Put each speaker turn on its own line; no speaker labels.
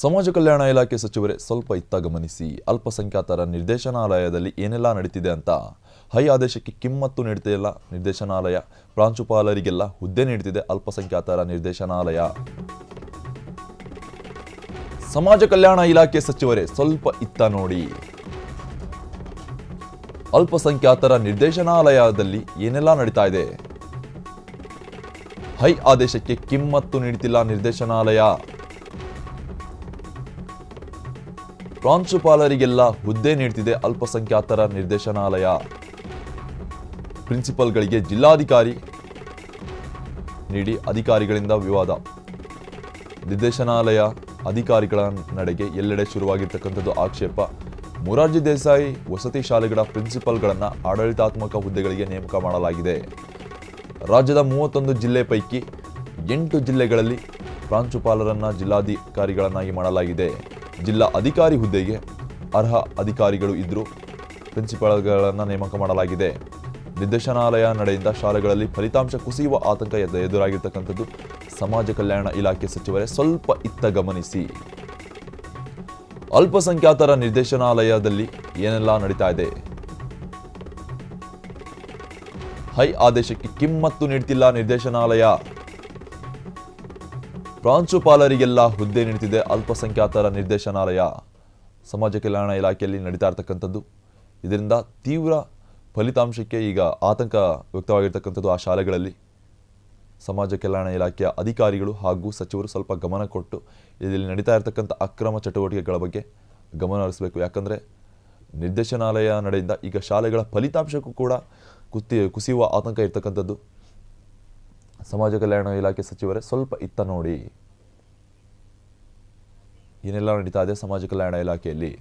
ಸಮಾಜ ಕಲ್ಯಾಣ ಇಲಾಖೆ ಸಚಿವರೇ, ಸ್ವಲ್ಪ ಇತ್ತ ಗಮನಿಸಿ. ಅಲ್ಪಸಂಖ್ಯಾತರ ನಿರ್ದೇಶನಾಲಯದಲ್ಲಿ ಏನೆಲ್ಲ ನಡೀತಿದೆ ಅಂತ? ಹೈ ಆದೇಶಕ್ಕೆ ಕಿಮ್ಮತ್ತು ನೀಡ್ತಿಲ್ಲ ನಿರ್ದೇಶನಾಲಯ ಪ್ರಾಂಶುಪಾಲರಿಗೆಲ್ಲ ಹುದ್ದೆ ನೀಡ್ತಿದೆ ಅಲ್ಪಸಂಖ್ಯಾತರ ನಿರ್ದೇಶನಾಲಯ. ಸಮಾಜ ಕಲ್ಯಾಣ ಇಲಾಖೆ ಸಚಿವರೇ, ಸ್ವಲ್ಪ ಇತ್ತ ನೋಡಿ. ಅಲ್ಪಸಂಖ್ಯಾತರ ನಿರ್ದೇಶನಾಲಯದಲ್ಲಿ ಏನೆಲ್ಲ ನಡೀತಾ ಇದೆ? ಹೈ ಆದೇಶಕ್ಕೆ ಕಿಮ್ಮತ್ತು ನೀಡ್ತಿಲ್ಲ ನಿರ್ದೇಶನಾಲಯ. ಪ್ರಾಂಶುಪಾಲರಿಗೆಲ್ಲ ಹುದ್ದೆ ನೀಡ್ತಿದೆ ಅಲ್ಪಸಂಖ್ಯಾತರ ನಿರ್ದೇಶನಾಲಯ. ಪ್ರಿನ್ಸಿಪಲ್ಗಳಿಗೆ ಜಿಲ್ಲಾಧಿಕಾರಿ ನೀಡಿ ಅಧಿಕಾರಿಗಳಿಂದ ವಿವಾದ. ನಿರ್ದೇಶನಾಲಯ ಅಧಿಕಾರಿಗಳ ನಡೆಗೆ ಎಲ್ಲೆಡೆ ಶುರುವಾಗಿರ್ತಕ್ಕಂಥದ್ದು ಆಕ್ಷೇಪ. ಮೊರಾರ್ಜಿ ದೇಸಾಯಿ ವಸತಿ ಶಾಲೆಗಳ ಪ್ರಿನ್ಸಿಪಲ್ಗಳನ್ನು ಆಡಳಿತಾತ್ಮಕ ಹುದ್ದೆಗಳಿಗೆ ನೇಮಕ ಮಾಡಲಾಗಿದೆ. ರಾಜ್ಯದ ಮೂವತ್ತೊಂದು ಜಿಲ್ಲೆ ಪೈಕಿ ಎಂಟು ಜಿಲ್ಲೆಗಳಲ್ಲಿ ಪ್ರಾಂಶುಪಾಲರನ್ನು ಜಿಲ್ಲಾಧಿಕಾರಿಗಳನ್ನಾಗಿ ಮಾಡಲಾಗಿದೆ. ಜಿಲ್ಲಾ ಅಧಿಕಾರಿ ಹುದ್ದೆಗೆ ಅರ್ಹ ಅಧಿಕಾರಿಗಳು ಇದ್ದರೂ ಪ್ರಿನ್ಸಿಪಾಲ್ಗಳನ್ನು ನೇಮಕ ಮಾಡಲಾಗಿದೆ. ನಿರ್ದೇಶನಾಲಯ ನಡೆಯಿಂದ ಶಾಲೆಗಳಲ್ಲಿ ಫಲಿತಾಂಶ ಕುಸಿಯುವ ಆತಂಕ ಎದು- ಎದುರಾಗಿರ್ತಕ್ಕಂಥದ್ದು ಸಮಾಜ ಕಲ್ಯಾಣ ಇಲಾಖೆ ಸಚಿವರೇ ಸ್ವಲ್ಪ ಇತ್ತ ಗಮನಿಸಿ. ಅಲ್ಪಸಂಖ್ಯಾತರ ನಿರ್ದೇಶನಾಲಯದಲ್ಲಿ ಏನೆಲ್ಲ ನಡೀತಾ ಇದೆ? ಹೈ ಆದೇಶಕ್ಕೆ ಕಿಮ್ಮತ್ತು ನೀಡ್ತಿಲ್ಲ ನಿರ್ದೇಶನಾಲಯ. ಪ್ರಾಂಶುಪಾಲರಿಗೆಲ್ಲ ಹುದ್ದೆ ನೀಡುತ್ತಿದೆ ಅಲ್ಪಸಂಖ್ಯಾತರ ನಿರ್ದೇಶನಾಲಯ. ಸಮಾಜ ಕಲ್ಯಾಣ ಇಲಾಖೆಯಲ್ಲಿ ನಡೀತಾ ಇರತಕ್ಕಂಥದ್ದು. ಇದರಿಂದ ತೀವ್ರ ಫಲಿತಾಂಶಕ್ಕೆ ಈಗ ಆತಂಕ ವ್ಯಕ್ತವಾಗಿರ್ತಕ್ಕಂಥದ್ದು ಆ ಶಾಲೆಗಳಲ್ಲಿ. ಸಮಾಜ ಕಲ್ಯಾಣ ಇಲಾಖೆಯ ಅಧಿಕಾರಿಗಳು ಹಾಗೂ ಸಚಿವರು ಸ್ವಲ್ಪ ಗಮನ ಕೊಟ್ಟು ಇದರಲ್ಲಿ ನಡೀತಾ ಇರತಕ್ಕಂಥ ಅಕ್ರಮ ಚಟುವಟಿಕೆಗಳ ಬಗ್ಗೆ ಗಮನ ಹರಿಸಬೇಕು. ಯಾಕಂದರೆ ನಿರ್ದೇಶನಾಲಯ ನಡೆಯಿಂದ ಈಗ ಶಾಲೆಗಳ ಫಲಿತಾಂಶಕ್ಕೂ ಕೂಡ ಕುತ್ತಿ ಕುಸಿಯುವ ಆತಂಕ ಇರ್ತಕ್ಕಂಥದ್ದು. ಸಮಾಜ ಕಲ್ಯಾಣ ಇಲಾಖೆ ಸಚಿವರೇ ಸ್ವಲ್ಪ ಇತ್ತ ನೋಡಿ. ಏನೆಲ್ಲ ನಡೀತಾ ಇದೆ ಸಮಾಜ ಕಲ್ಯಾಣ ಇಲಾಖೆಯಲ್ಲಿ?